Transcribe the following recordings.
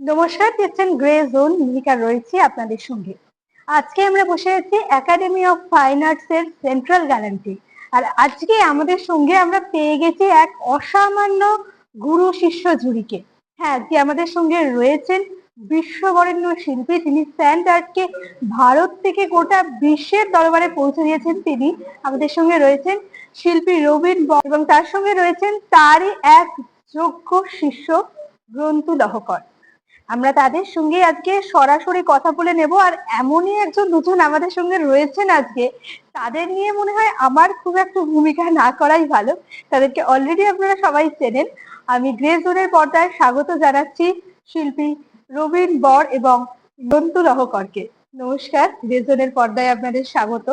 নমস্কার দেখছেন grey zone Miheeka রয়েছে আপনাদের সঙ্গে। আজকে আমরা বসে আছি একাডেমি অফ ফাইন আর্টস এর সেন্ট্রাল গ্যালান্টি আর আজকে আমাদের সঙ্গে আমরা পেয়ে গেছি এক অসামান্য গুরু শিষ্য জুড়িকে হ্যাঁ যে আমাদের সঙ্গে রয়েছেন বিশ্ববরেণ্য শিল্পী তিনি স্যান্ড আর্টকে ভারত থেকে গোটা বিশ্বের দরবারে পৌঁছে দিয়েছেন তিনি। আমাদের সঙ্গে রয়েছেন শিল্পী রবীন এবং তার সঙ্গে রয়েছেন তারই এক যোগ্য শিষ্য গ্রন্থু লহকর আমরা তাদের সঙ্গে আজকে সরাসরি কথা বলে নেব, আর এমনই একজন দুজন আমাদের সঙ্গে রয়েছেন আজকে। তাদের নিয়ে মনে হয় আমার খুব একটা ভূমিকা না করাই ভালো। তাদেরকে অলরেডি আপনারা সবাই চেনেন। আমি গ্রে জোনের পর্দায় স্বাগত জানাচ্ছি শিল্পী রবীন বর এবং নন্তু রহকরকে। নমস্কার গ্রে জোনের পর্দায় আপনাদের স্বাগত।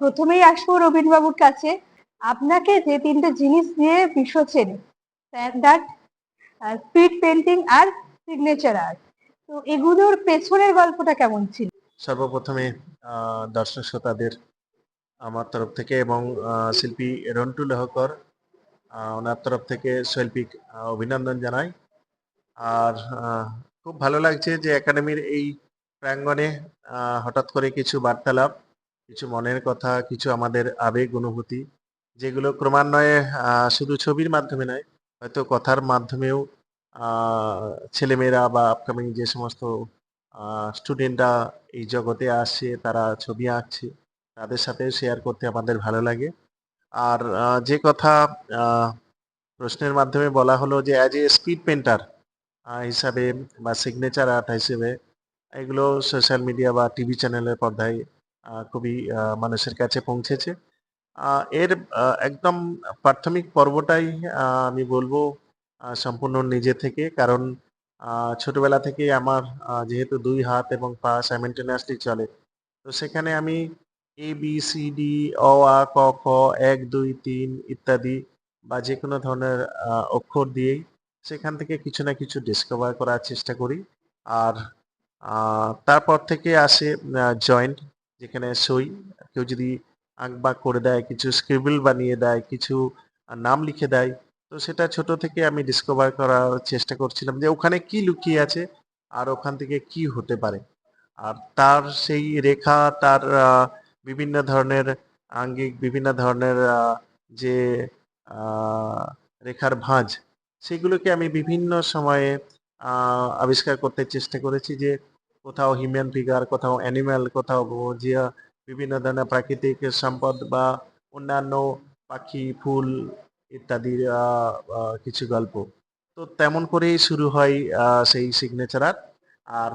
প্রথমেই আসব রবীন বাবুর কাছে। আপনাকে যে তিনটে জিনিস দিয়ে বিশ্ব চেনে স্ট্যান্ডার্ড স্পিড পেন্টিং আর সিগনেচার আর্ট তো এগুলোর পেছনের গল্পটা কেমন ছিল? সর্বপ্রথমে দর্শক শ্রোতাদের আমার তরফ থেকে এবং শিল্পী রন্টু লহকর ওনার তরফ থেকে শৈল্পিক অভিনন্দন জানাই। আর খুব ভালো লাগছে যে একাডেমির এই প্রাঙ্গণে হঠাৎ করে কিছু বার্তালাপ, কিছু মনের কথা, কিছু আমাদের আবেগ, অনুভূতি, যেগুলো ক্রমান্বয়ে শুধু ছবির মাধ্যমে নয়, হয়তো কথার মাধ্যমেও ছেলেমেয়েরা বা আপকামিং যে সমস্ত স্টুডেন্টরা এই জগতে আসছে তারা ছবি আঁকছে, তাদের সাথে শেয়ার করতে আমাদের ভালো লাগে। আর যে কথা প্রশ্নের মাধ্যমে বলা হলো যে অ্যাজ এ স্পিড পেন্টার হিসাবে বা সিগনেচার আর্ট হিসেবে, এগুলো সোশ্যাল মিডিয়া বা টিভি চ্যানেলের পর্দায় খুবই মানুষের কাছে পৌঁছেছে। এর একদম প্রাথমিক পর্বটাই আমি বলব সম্পূর্ণ নিজে থেকে। কারণ ছোটবেলা থেকে আমার যেহেতু দুই হাত এবং পা সাইমেন্টেনিয়াসলি চলে, তো সেখানে আমি এ বি সি ডি অ, আ, ক, খ, এক, দুই, তিন ইত্যাদি বা যে কোনো ধরনের অক্ষর দিয়েই সেখান থেকে কিছু না কিছু ডিসকভার করার চেষ্টা করি। আর তারপর থেকে আসে জয়েন্ট যেখানে সই। কেউ যদি আঁকবাক করে দেয়, কিছু স্ক্রিবল বানিয়ে দেয়, কিছু নাম লিখে দেয় তো সেটা ছোট থেকে আমি ডিসকভার করার চেষ্টা করছিলাম যে ওখানে কি লুকিয়ে আছে আর ওখান থেকে কি হতে পারে। আর তার সেই রেখা, তার বিভিন্ন ধরনের আঙ্গিক, বিভিন্ন ধরনের যে রেখার ভাঁজ, সেগুলোকে আমি বিভিন্ন সময়ে আবিষ্কার করতে চেষ্টা করেছি যে কোথাও হিউম্যান ফিগার কোথাও অ্যানিম্যাল কোথাও যে বিভিন্ন ধরনের প্রাকৃতিক সম্পদ বা অন্যান্য পাখি, ফুল ইত্যাদির কিছু গল্প। তো তেমন করেই শুরু হয় সেই সিগনেচার আর।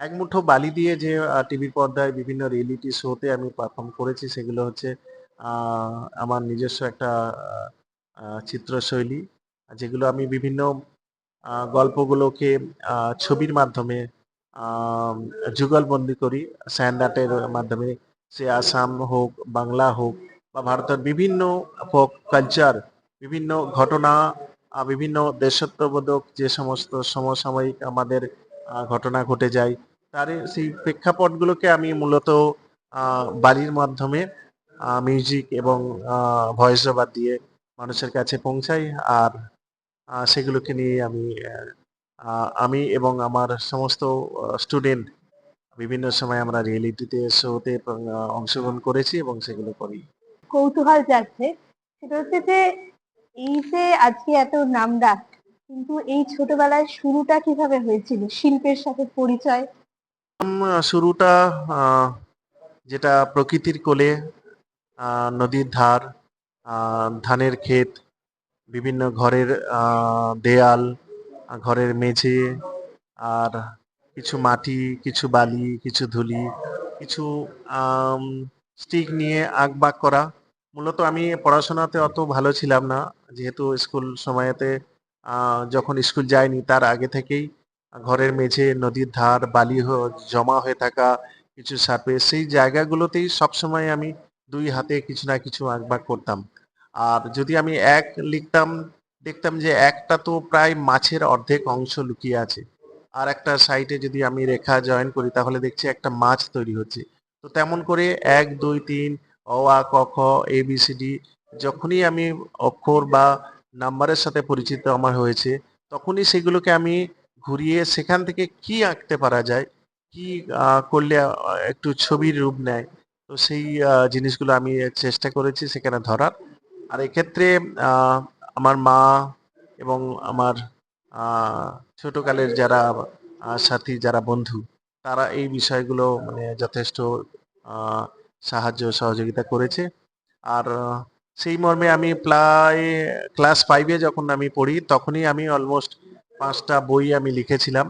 এক মুঠো বালি দিয়ে যে টিভির পর্দায় বিভিন্ন রিয়েলিটি শোতে আমি পারফর্ম করেছি, সেগুলো হচ্ছে আমার নিজস্ব একটা চিত্রশৈলী, যেগুলো আমি বিভিন্ন গল্পগুলোকে ছবির মাধ্যমে যুগলবন্দি করি। স্যান্ড আর্টের মাধ্যমে, সে আসাম হোক, বাংলা হোক, বা ভারতের বিভিন্ন ফোক কালচার বিভিন্ন ঘটনা বিভিন্ন দেশত্ববোধক যে সমস্ত সমসাময়িক আমাদের ঘটনা ঘটে যায়, তার সেই প্রেক্ষাপটগুলোকে আমি মূলত বাড়ির মাধ্যমে মিউজিক এবং ভয়েস ওভার দিয়ে মানুষের কাছে পৌঁছাই আর সেগুলোকে নিয়ে আমি আমি এবং আমার সমস্ত স্টুডেন্ট বিভিন্ন সময় আমরা রিয়েলিটিতে শোতে অংশগ্রহণ করেছি এবং সেগুলো করি। কৌতূহল যাচ্ছে সেটা হচ্ছে যে এই যে আজকে এত নাম ডাক, কিন্তু এই ছোটবেলায় শুরুটা কীভাবে হয়েছিল? শিল্পের সাথে পরিচয়? শুরুটা যেটা প্রকৃতির কোলে নদীর ধার ধানের ক্ষেত, বিভিন্ন ঘরের দেয়াল ঘরের মেঝে, আর কিছু মাটি, কিছু বালি, কিছু ধুলি, কিছু স্টিক নিয়ে আঁকবাক করা মূলত আমি পড়াশোনাতে অত ভালো ছিলাম না। যেহেতু স্কুল সময়েতে যখন স্কুল যাইনি, তার আগে থেকেই ঘরের মেঝে নদীর ধার, বালি জমা হয়ে থাকা কিছু সাপে, সেই জায়গাগুলোতেই সবসময় আমি দুই হাতে কিছু না কিছু আঁকবাক করতাম। আর যদি আমি এক লিখতাম, দেখতাম যে একটা তো প্রায় মাছের অর্ধেক অংশ লুকিয়ে আছে। আর একটা সাইডে যদি আমি রেখা জয়েন করি, তাহলে দেখছি একটা মাছ তৈরি হচ্ছে। তো তেমন করে এক, দুই, তিন অ, আ, ক, খ, এ, বি, সি, ডি, যখনই আমি অক্ষর বা নাম্বারের সাথে পরিচিত আমার হয়েছে, তখনই সেগুলোকে আমি ঘুরিয়ে সেখান থেকে কি আঁকতে পারা যায়, কি করলে একটু ছবির রূপ নেয়, তো সেই জিনিসগুলো আমি চেষ্টা করেছি সেখানে ধরার। আর এক্ষেত্রে আমার মা এবং আমার ছোটকালের যারা সাথী, যারা বন্ধু, তারা এই বিষয়গুলো মানে যথেষ্ট সাহায্য সহযোগিতা করেছে। আর, সেই মর্মে আমি প্রায় ক্লাস ফাইভে যখন আমি পড়ি, তখনই আমি অলমোস্ট পাঁচটা বই আমি লিখেছিলাম।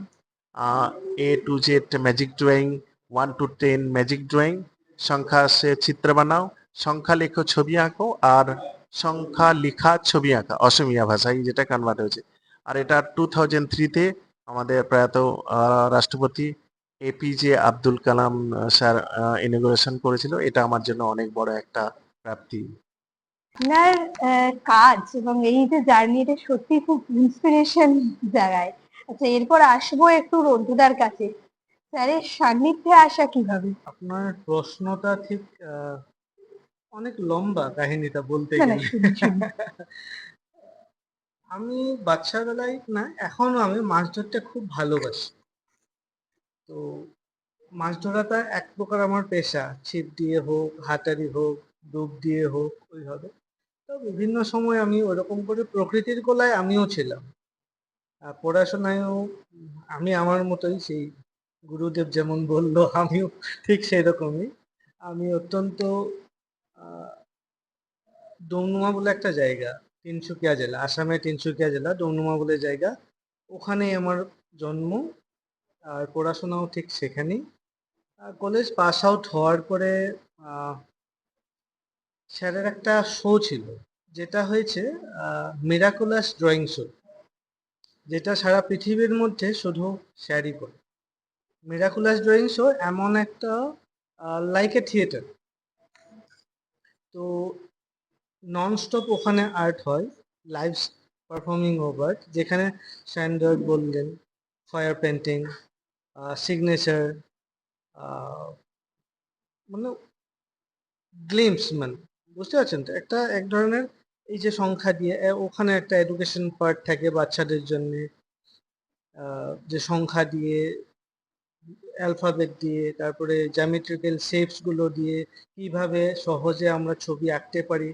A to Z magic drawing one to ten magic drawing সংখ্যা সে চিত্র বানাও, সংখ্যা লেখো ছবি আঁকো, আর সংখ্যা লেখা ছবি আঁকা, অসমিয়া ভাষায় যেটা কনভার্ট হয়েছে। আর এটা টু থাউজেন্ড থ্রিতে আমাদের প্রয়াত রাষ্ট্রপতি এপিজে আব্দুল কালাম আহ, স্যার ইনোগ্রেশন করেছিল। এটা আমার জন্য অনেক বড় একটা প্রাপ্তি। আপনার আহ, কাজ এবং এই যে জার্নি এটা সত্যি খুব ইন্সপিরেশন জায়গায় আচ্ছা এরপর আসব একটু রন্টুদার কাছে। স্যারের সান্নিধ্যে আসা কীভাবে? আপনার প্রশ্নটা ঠিক আহ, অনেক লম্বা কাহিনীটা বলতে গেলে। আমি বাচ্চা বেলায় না এখনও আমি মাছ ধরতে খুব ভালোবাসি। তো মাছ ধরাটা এক প্রকার আমার পেশা। ছিপ দিয়ে হোক হাতারি হোক ডুব দিয়ে হোক ওইভাবে তো বিভিন্ন সময় আমি ওরকম করে প্রকৃতির গোলায় আমিও ছিলাম। পড়াশোনায়ও আমি আমার মতোই সেই গুরুদেব যেমন বলল আমিও ঠিক সেই রকমই আমি অত্যন্ত আহ, ডুমডুমা বলে একটা জায়গা তিনসুকিয়া জেলা আসামের তিনসুকিয়া জেলা ডুমডুমা বলে জায়গা। ওখানেই আমার জন্ম। আর পড়াশোনাও ঠিক সেখানেই। কলেজ পাস আউট হওয়ার পরে স্যারের একটা শো ছিল, যেটা হয়েছে মিরাকুলাস ড্রয়িং শো যেটা সারা পৃথিবীর মধ্যে শুধু স্যারই করে। মিরাকুলাস ড্রয়িং শো এমন একটা লাইক এ থিয়েটার তো ননস্টপ ওখানে আর্ট হয় লাইভ পারফর্মিং আর্ট যেখানে স্ট্যান্ডার্ড বললেন ফায়ার পেন্টিং সিগনেচার মানে গ্লিমস মানে বুঝতে পারছেন তো? একটা এক ধরনের এই যে সংখ্যা দিয়ে ওখানে একটা এডুকেশন পার্ট থাকে বাচ্চাদের জন্য যে সংখ্যা দিয়ে অ্যালফাবেট দিয়ে, তারপরে জ্যামেট্রিক্যাল শেপসগুলো দিয়ে কীভাবে সহজে আমরা ছবি আঁকতে পারি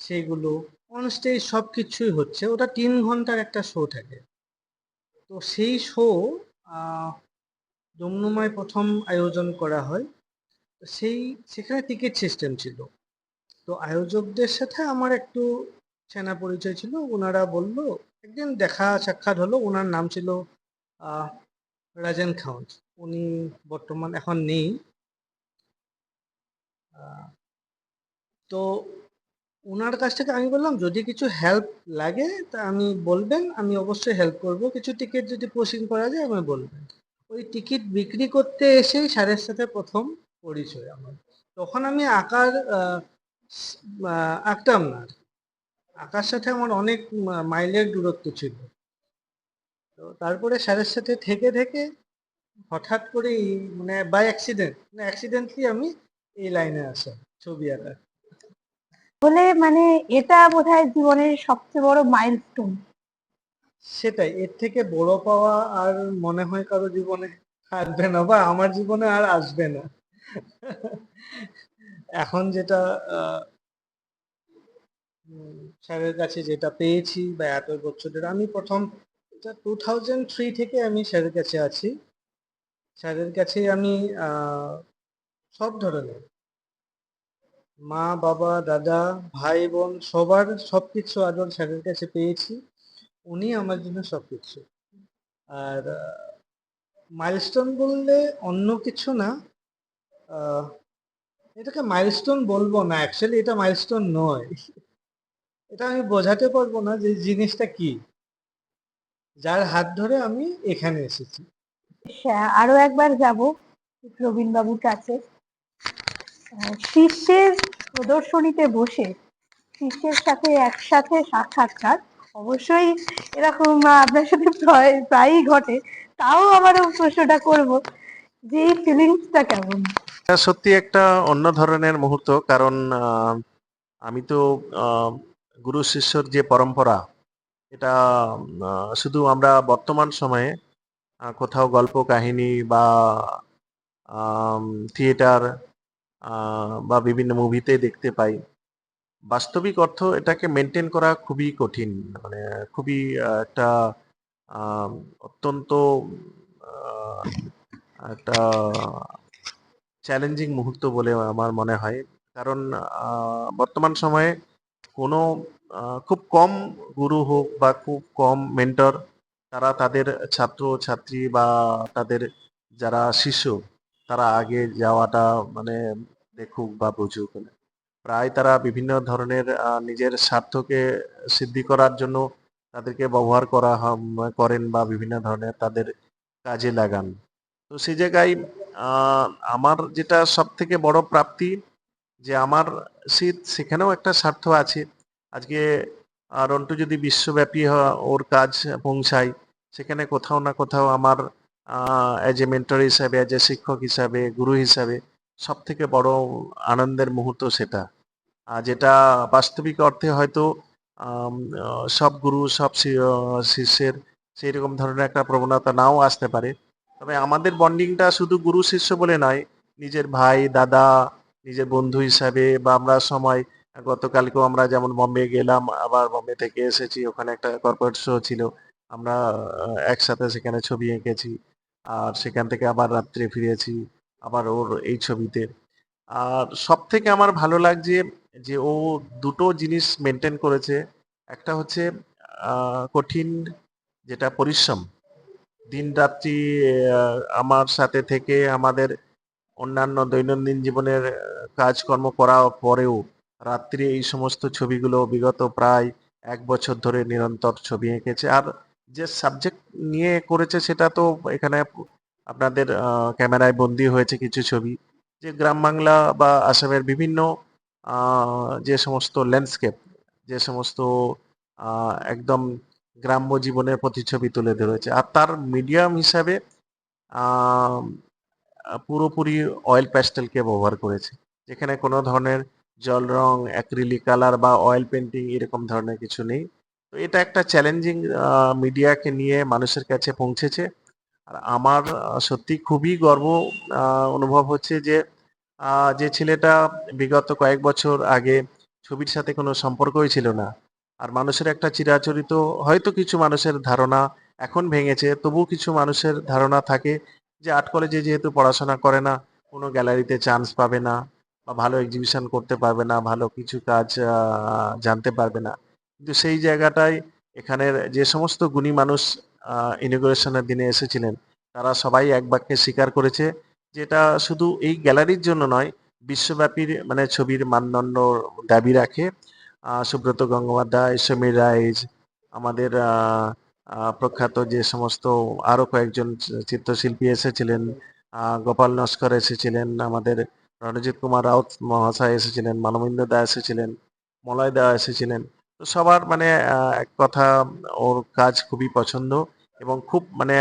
সেইগুলো অন স্টেজ সব কিছুই হচ্ছে। ওটা তিন ঘণ্টার একটা শো থাকে। তো সেই শো ডমনুমায় প্রথম আয়োজন করা হয়। সেই, সেখানে টিকিট সিস্টেম ছিল। তো আয়োজকদের সাথে আমার একটু চেনা পরিচয় ছিল। ওনারা বলল, একদিন দেখা সাক্ষাৎ হলো, ওনার নাম ছিল রাজেন খাউন্ট উনি বর্তমান এখন নেই। তো ওনার কাছ থেকে আমি বললাম, যদি কিছু হেল্প লাগে, তা আমি বলবেন, আমি অবশ্যই হেল্প করব। কিছু টিকিট যদি পোস্টিং করা যায়, আমি বলবেন। ওই টিকিট বিক্রি করতে এসেই স্যারের সাথে প্রথম পরিচয় আমার। তখন আমি আঁকার আঁকতাম না। আঁকার সাথে আমার অনেক মাইলের দূরত্ব ছিল। তো তারপরে স্যারের সাথে থেকে থেকে হঠাৎ করে মানে বাই অ্যাক্সিডেন্ট মানে অ্যাক্সিডেন্টলি আমি এই লাইনে আসা ছবি আঁকা বলে মানে এটা বোধহয় জীবনের সবচেয়ে বড় মাইলস্টোন সেটাই, এর থেকে বড় পাওয়া আর মনে হয় কারও জীবনে আসবে না বা আমার জীবনে আর আসবে না। এখন যেটা স্যারের কাছে যেটা পেয়েছি বা এত বছরের, আমি প্রথম টু থাউজেন্ড থ্রি থেকে আমি স্যারের কাছে আছি। স্যারের কাছে আমি সব ধরনের। মা, বাবা, দাদা, ভাই, বোন, সবার সবকিছু আদর স্যারের কাছে পেয়েছি। উনি আমার জন্য সবকিছু। আর মাইলস্টোন বললে অন্য কিছু না এটাকে মাইলস্টোন বলব না অ্যাকচুয়ালি এটা মাইলস্টোন নয়। এটা আমি বোঝাতে পারব না যে জিনিসটা কি। যার হাত ধরে আমি এখানে এসেছি। আরও একবার যাব প্রবীণ বাবুর কাছে শিষ্যের প্রদর্শনীতে বসে শিষ্যের সাথে একসাথে সাক্ষাৎকার। অবশ্যই এরকম আপনার সাথে প্রায়- প্রায়ই ঘটে। তাও আবারও প্রশ্নটা করব যে এই ফিলিংসটা কেমন? সত্যি একটা অন্য ধরনের মুহূর্ত, কারণ আমি তো গুরু শিষ্যর যে পরম্পরা, এটা শুধু আমরা বর্তমান সময়ে কোথাও গল্প, কাহিনী বা থিয়েটার বা বিভিন্ন মুভিতে দেখতে পাই। বাস্তবিক অর্থ এটাকে মেনটেন করা খুবই কঠিন মানে খুবই একটা অত্যন্ত একটা চ্যালেঞ্জিং মুহূর্ত বলে আমার মনে হয়। কারণ বর্তমান সময়ে কোনো খুব কম গুরু হোক বা খুব কম মেন্টর তারা তাদের ছাত্র ছাত্রী বা তাদের যারা শিষ্য তারা আগে যাওয়াটা মানে দেখুক বা বুঝুক। প্রায় তারা বিভিন্ন ধরনের নিজের স্বার্থকে সিদ্ধি করার জন্য তাদেরকে ব্যবহার করা করেন বা বিভিন্ন ধরনের তাদের কাজে লাগান। তো সেই জায়গায় আমার যেটা সব থেকে বড় প্রাপ্তি যে আমার শীত সেখানেও একটা স্বার্থ আছে। আজকে রন্টু যদি বিশ্বব্যাপী ওর কাজ পৌঁছায়, সেখানে কোথাও না কোথাও আমার অ্যাজ এ মেন্টর হিসাবে অ্যাজ এ শিক্ষক হিসাবে, গুরু হিসাবে সব থেকে বড় আনন্দের মুহূর্ত সেটা। যেটা বাস্তবিক অর্থে হয়তো সব গুরু, সব শিষ্যের সেই রকম ধরনের একটা প্রবণতা নাও আসতে পারে। তবে আমাদের বন্ডিংটা শুধু গুরু শিষ্য বলে নয়, নিজের ভাই, দাদা, নিজের বন্ধু হিসাবে বা আমরা সময়, গতকালকেও আমরা যেমন বম্বে গেলাম, আবার বম্বে থেকে এসেছি, ওখানে একটা কর্পোরেট শো ছিল, আমরা একসাথে সেখানে ছবি এঁকেছি, আর সেখান থেকে আবার রাত্রে ফিরেছি, আবার ওর এই ছবিতে। আর সব থেকে আমার ভালো লাগছে যে ও দুটো জিনিস মেনটেন করেছে। একটা হচ্ছে কঠিন যেটা পরিশ্রম। দিন রাত্রি আমার সাথে থেকে আমাদের অন্যান্য দৈনন্দিন জীবনের কাজকর্ম করার পরেও রাত্রি এই সমস্ত ছবিগুলো বিগত প্রায় এক বছর ধরে নিরন্তর ছবি এঁকেছে। আর যে সাবজেক্ট নিয়ে করেছে সেটা তো এখানে আপনাদের ক্যামেরায় বন্দি হয়েছে কিছু ছবি। যে গ্রাম বাংলা বা আসামের বিভিন্ন যে সমস্ত ল্যান্ডস্কেপ যে সমস্ত একদম গ্রাম্য জীবনের প্রতিচ্ছবি তুলে ধরেছে আর তার মিডিয়াম হিসাবে পুরোপুরি অয়েল প্যাস্টেলকে ব্যবহার করেছে। যেখানে কোনো ধরনের জল রং অ্যাক্রিলিক কালার বা অয়েল পেন্টিং এরকম ধরনের কিছু নেই। তো এটা একটা চ্যালেঞ্জিং মিডিয়াকে নিয়ে মানুষের কাছে পৌঁছেছে। আর আমার সত্যি খুবই গর্ব অনুভব হচ্ছে যে যে ছেলেটা বিগত কয়েক বছর আগে ছবির সাথে কোনো সম্পর্কই ছিল না। আর মানুষের একটা চিরাচরিত, হয়তো কিছু মানুষের ধারণা এখন ভেঙেছে তবু কিছু মানুষের ধারণা থাকে যে আর্ট কলেজে যেহেতু পড়াশোনা করে না, কোনো গ্যালারিতে চান্স পাবে না বা ভালো এক্সিবিশন করতে পারবে না, ভালো কিছু কাজ জানতে পারবে না। কিন্তু সেই জায়গাটায় এখানের যে সমস্ত গুণী মানুষ ইনোগ্রেশনের দিনে এসেছিলেন, তারা সবাই এক বাক্যে স্বীকার করেছে যেটা শুধু এই গ্যালারির জন্য নয়, বিশ্বব্যাপী মানে ছবির মানদণ্ড দাবি রাখে। সুব্রত গঙ্গোপাধ্যায়, সমীর রাইজ, আমাদের প্রখ্যাত যে সমস্ত আরও কয়েকজন চিত্রশিল্পী এসেছিলেন গোপাল নস্কর এসেছিলেন, আমাদের রণজিৎ কুমার রাউত মহাশয় এসেছিলেন, মানবেন্দ্র দা এসেছিলেন, মলয় দা এসেছিলেন। তো সবার মানে এক কথা ওর কাজ খুবই পছন্দ এবং খুব মানে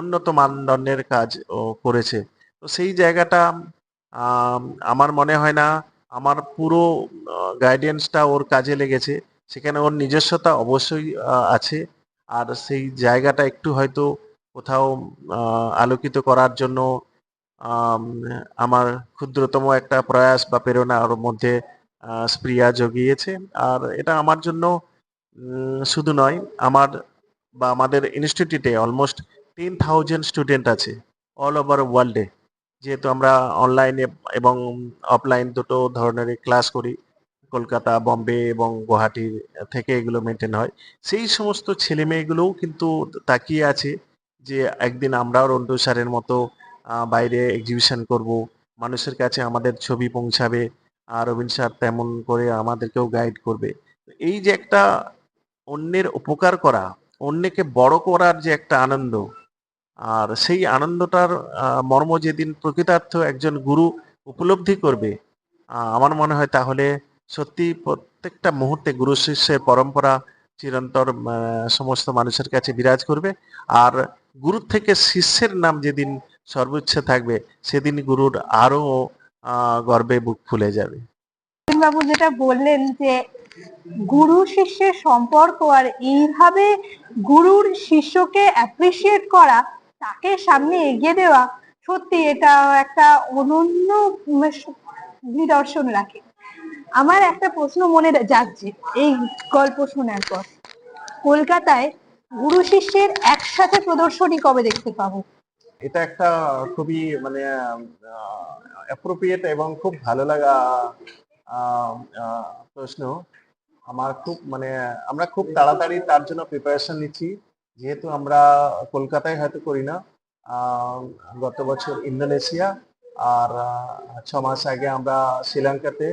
উন্নত মানদণ্ডের কাজ ও করেছে। তো সেই জায়গাটা আমার মনে হয় না, আমার পুরো গাইডেন্সটা ওর কাজে লেগেছে। সেখানে ওর নিজস্বতা অবশ্যই আছে। আর সেই জায়গাটা একটু হয়তো কোথাও আলোকিত করার জন্য আমার ক্ষুদ্রতম একটা প্রয়াস বা প্রেরণা ওর মধ্যে স্প্রিয়া জগিয়েছে। আর এটা আমার জন্য শুধু নয়, আমার বা আমাদের ইনস্টিটিউটে অলমোস্ট টেন থাউজেন্ড স্টুডেন্ট আছে অল ওভার ওয়ার্ল্ডে যেহেতু আমরা অনলাইনে এবং অফলাইন দুটো ধরনের ক্লাস করি। কলকাতা, বম্বে এবং গুয়াহাটি থেকে এগুলো মেনটেন হয়। সেই সমস্ত ছেলে মেয়েগুলোও কিন্তু তাকিয়ে আছে যে একদিন আমরাও রন্টু স্যারের মতো বাইরে এক্সিবিশন করব। মানুষের কাছে আমাদের ছবি পৌঁছাবে আর রবীন্দ্র স্যার তেমন করে আমাদেরকেও গাইড করবে। এই যে একটা অন্যের উপকার করা, অন্যকে বড় করার যে একটা আনন্দ আর সেই আনন্দটার মর্ম যেদিন প্রকৃতার্থ একজন গুরু উপলব্ধি করবে আমার মনে হয় তাহলে সত্যি প্রত্যেকটা মুহূর্তে গুরু শিষ্যের পরম্পরা চিরন্তর সমস্ত মানুষের কাছে বিরাজ করবে। আর গুরু থেকে শিষ্যের নাম যেদিন সর্বোচ্চ থাকবে, সেদিন গুরুর আরও গর্বে বুক ফুলে যাবে। বাবু যেটা বললেন যে, গুরু শিষ্যের সম্পর্ক আর এইভাবে গুরুর শিষ্যকে অ্যাপ্রিসিয়েট করা তাকে সামনে এগিয়ে দেওয়া সত্যি এটা একটা অনন্য নিদর্শন রাখে। আমার একটা প্রশ্ন মনে জাগছে এই গল্প শোনার পর। কলকাতায় গুরু শিষ্যের একসাথে প্রদর্শনী কবে দেখতে পাবো? এটা একটা খুবই মানে অ্যাপ্রোপ্রিয়েট এবং খুব ভালো লাগা প্রশ্ন। আমার খুব মানে আমরা খুব তাড়াতাড়ি তার জন্য প্রিপারেশন নিচ্ছি। যেহেতু আমরা কলকাতায় হয়তো করি না গত বছর ইন্দোনেশিয়া, আর ছ মাস আগে আমরা শ্রীলঙ্কাতে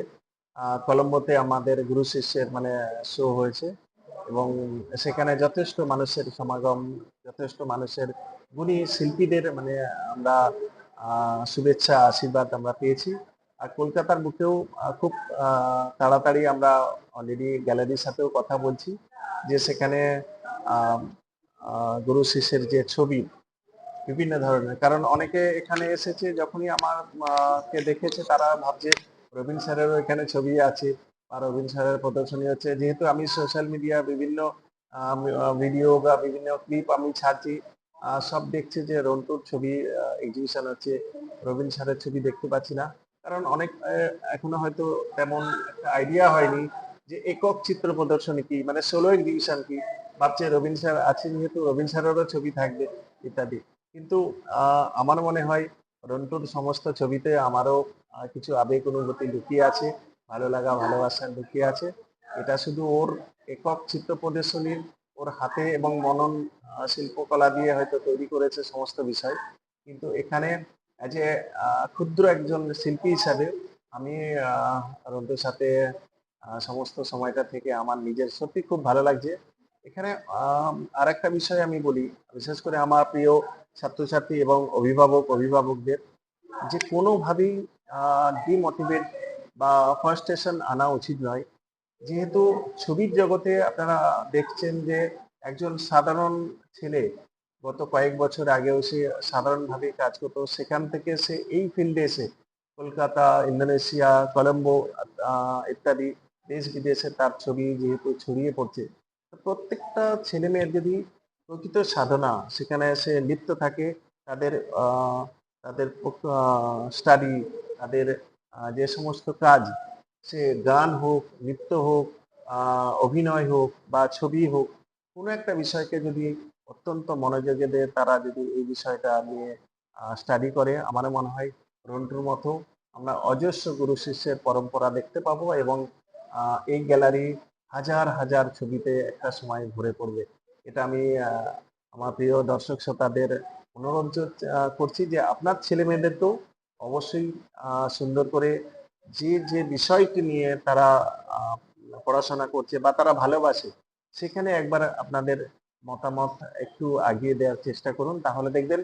কলম্বোতে আমাদের গুরু শিষ্যের মানে শো হয়েছে এবং সেখানে যথেষ্ট মানুষের সমাগম, যথেষ্ট মানুষের গুণী শিল্পীদের মানে আমরা শুভেচ্ছা, আশীর্বাদ আমরা পেয়েছি। আর কলকাতার বুকেও খুব তাড়াতাড়ি আমরা অলরেডি গ্যালারির সাথেও কথা বলছি যে সেখানে গুরু শিষ্যের যে ছবি, বিভিন্ন ধরনের। কারণ অনেকে এখানে এসেছে, যখনই আমার কে দেখেছে, তারা ভাবছে, রবীন স্যারেরও এখানে ছবি আছে, বা রবীন স্যারের প্রদর্শনী হচ্ছে। যেহেতু আমি সোশ্যাল মিডিয়া বিভিন্ন ভিডিও বা বিভিন্ন ক্লিপ আমি ছাড়ছি সব দেখছে যে রন্টুর ছবি এক্সিবিশন হচ্ছে। রবীন স্যারের ছবি দেখতে পাচ্ছি না। কারণ অনেক এখনও হয়তো তেমন একটা আইডিয়া হয়নি যে একক চিত্র প্রদর্শনী কি মানে সোলো এক্সিবিশন কি ভাবছে রবীন স্যার আছে যেহেতু, রবীন স্যারেরও ছবি থাকবে ইত্যাদি। কিন্তু আমার মনে হয় রন্টুর সমস্ত ছবিতে আমারও কিছু আবেগ অনুভূতি লুকিয়ে আছে, ভালো লাগা, ভালোবাসা লুকিয়ে আছে। এটা শুধু ওর একক চিত্র প্রদর্শনীর, ওর হাতে এবং মনন শিল্পকলা দিয়ে হয়তো তৈরি করেছে সমস্ত বিষয়। কিন্তু এখানে এ ক্ষুদ্র একজন শিল্পী হিসাবে আমি রন্টুর সাথে সমস্ত সময়টা থেকে আমার নিজের সত্যি খুব ভালো লাগছে। এখানে আর একটা বিষয় আমি বলি, বিশেষ করে আমার প্রিয় ছাত্রছাত্রী এবং অভিভাবক, অভিভাবকদের, যে কোনোভাবেই ডিমোটিভেট বা ফার্স্টেশন আনা উচিত নয়। যেহেতু ছবির জগতে আপনারা দেখছেন যে, একজন সাধারণ ছেলে গত কয়েক বছর আগেও সে সাধারণভাবে কাজ করতো। সেখান থেকে সে এই ফিল্ডে এসে কলকাতা, ইন্দোনেশিয়া, কলম্বো ইত্যাদি দেশ বিদেশে তার ছবি যেহেতু ছড়িয়ে পড়ছে প্রত্যেকটা ছেলে মেয়ের যদি প্রকৃত সাধনা, সেখানে এসে লিপ্ত থাকে, তাদের তাদের স্টাডি তাদের যে সমস্ত কাজ, সে গান হোক, নৃত্য হোক অভিনয় হোক বা ছবি হোক, কোনো একটা বিষয়কে যদি অত্যন্ত মনোযোগে দিয়ে তারা যদি এই বিষয়টা নিয়ে স্টাডি করে, আমার মনে হয় রন্টুর মতো আমরা অজস্র গুরু শিষ্যের পরম্পরা দেখতে পাবো এবং এই গ্যালারি হাজার হাজার ছবিতে একটা সময় ভরে পড়বে। এটা আমি আমার প্রিয় দর্শক শ্রোতাদের অনুরোধ করছি যে আপনার ছেলে মেয়েদেরকেও অবশ্যই সুন্দর করে যে যে বিষয়টি নিয়ে তারা পড়াশোনা করছে বা তারা ভালোবাসে, সেখানে একবার আপনাদের মতামত একটু আগিয়ে দেওয়ার চেষ্টা করুন। তাহলে দেখবেন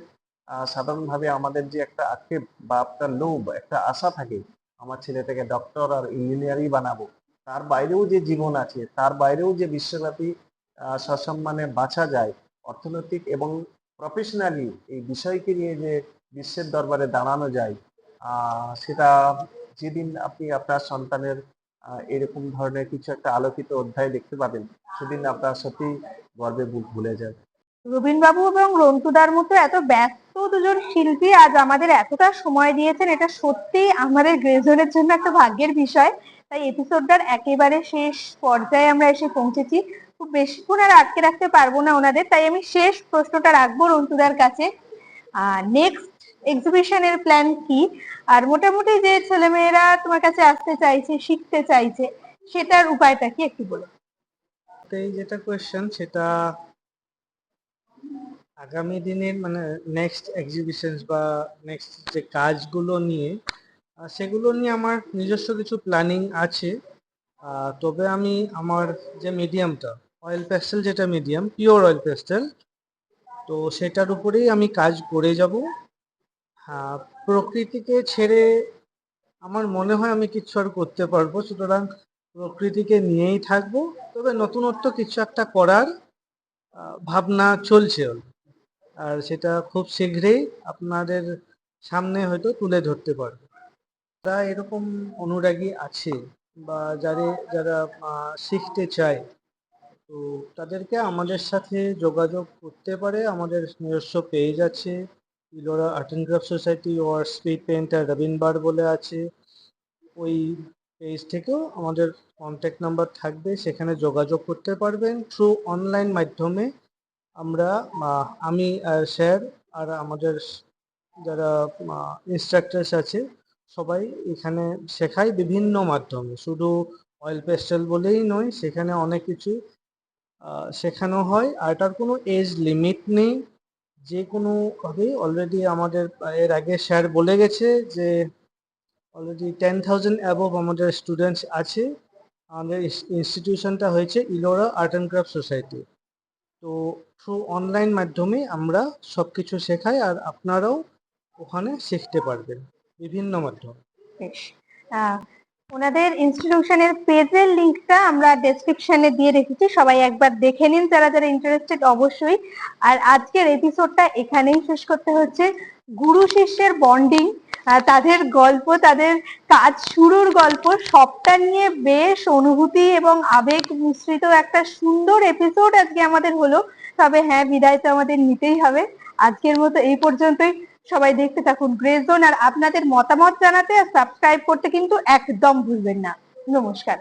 সাধারণভাবে আমাদের যে একটা আক্ষেপ বা একটা লোভ, একটা আশা থাকে, আমার ছেলেটাকে ডক্টর আর ইঞ্জিনিয়ারই বানাবো। তার বাইরেও যে জীবন আছে, তার বাইরেও যে বিশ্বব্যাপী সসম্মানে বাঁচা যায়, অর্থনৈতিক এবং প্রফেশনালি এই বিষয়কে নিয়ে যে বিশ্বের দরবারে দাঁড়ানো যায় সেটা যেদিন আপনি আপনার সন্তানের এরকম ধরনের কিছু একটা আলোকিত অধ্যায় দেখতে পাবেন, সেদিন আপনার সত্যি গর্বে বুক ভুলে যাবে। রবীন বাবু এবং রন্টুদার মতো এত ব্যস্ত দুজন শিল্পী আজ আমাদের এতটা সময় দিয়েছেন, এটা সত্যি আমাদের গ্রেজনের জন্য একটা ভাগ্যের বিষয়। তাই এপিসোডটার একেবারে শেষ পর্যায়ে আমরা এসে পৌঁছেছি। খুব বেশিক্ষণ আর আটকে রাখতে পারব না ওনাদের, তাই আমি শেষ প্রশ্নটা রাখব রন্তুদার কাছে। নেক্সট এক্সিবিশনের প্ল্যান কি? আর মোটামুটি যে ছেলেমেয়েরা তোমার কাছে আসতে চাইছে, শিখতে চাইছে, সেটার উপায়টা কি একটু বলো? এই যেটা কোয়েশ্চেন সেটা আগামী দিনের মানে নেক্সট এক্সিবিশনস বা নেক্সট যে কাজগুলো নিয়ে সেগুলো নিয়ে আমার নিজস্ব কিছু প্ল্যানিং আছে। তবে আমি আমার যে মিডিয়ামটা অয়েল প্যাস্টেল যেটা মিডিয়াম পিওর অয়েল প্যাস্টেল তো সেটার উপরেই আমি কাজ করে যাব। হ্যাঁ প্রকৃতিকে ছেড়ে আমার মনে হয় আমি কিছু আর করতে পারব, সুতরাং প্রকৃতিকে নিয়েই থাকব। তবে নতুনত্ব কিছু একটা করার ভাবনা চলছে। আর সেটা খুব শীঘ্রই আপনাদের সামনে হয়তো তুলে ধরতে পারব। যারা এরকম অনুরাগী আছে বা যারে, যারা শিখতে চায়, তো তাদেরকে আমাদের সাথে যোগাযোগ করতে পারে। আমাদের নিজস্ব পেজ আছে, Ellora art and craft society or speed painter Robin Bar বলে আছে। ওই পেজ থেকেও আমাদের কন্ট্যাক্ট নাম্বার থাকবে, সেখানে যোগাযোগ করতে পারবেন। থ্রু অনলাইন মাধ্যমে আমরা আমি আর স্যার আর আমাদের যারা ইনস্ট্রাক্টার্স আছে সবাই এখানে শেখাই বিভিন্ন মাধ্যমে। শুধু অয়েল পেস্টেল বলেই নয়, সেখানে অনেক কিছু শেখানো হয়। আর এটার কোনো এজ লিমিট নেই। যে কোনো ভাবেই অলরেডি আমাদের, এর আগে স্যার বলে গেছে যে অলরেডি টেন থাউজেন্ড অ্যাবভ আমাদের স্টুডেন্টস আছে। আমাদের ইনস্টিটিউশনটা হয়েছে Ellora art and craft society তো থ্রু অনলাইন মাধ্যমে আমরা সব কিছু শেখাই আর আপনারাও ওখানে শিখতে পারবেন। বিভিন্ন মাধ্যমে ওনাদের ইনস্টিটিউশনের পেজের লিংকটা আমরা ডেসক্রিপশনে দিয়ে রেখেছি। সবাই একবার দেখে নিন যারা যারা ইন্টারেস্টেড অবশ্যই। আর আজকের এপিসোডটা এখানেই শেষ করতে হচ্ছে। গুরু শিষ্যের বন্ডিং তাদের গল্প, তাদের কাজ শুরুর গল্প, সবটা নিয়ে বেশ অনুভূতি এবং আবেগ মিশ্রিত একটা সুন্দর এপিসোড আজকে আমাদের হলো। তবে হ্যাঁ বিদায় তো আমাদের নিতেই হবে। আজকের মতো এই পর্যন্তই। সবাই দেখতে থাকুন গ্রেজন আর আপনাদের মতামত জানাতে আর সাবস্ক্রাইব করতে কিন্তু একদম ভুলবেন না। নমস্কার।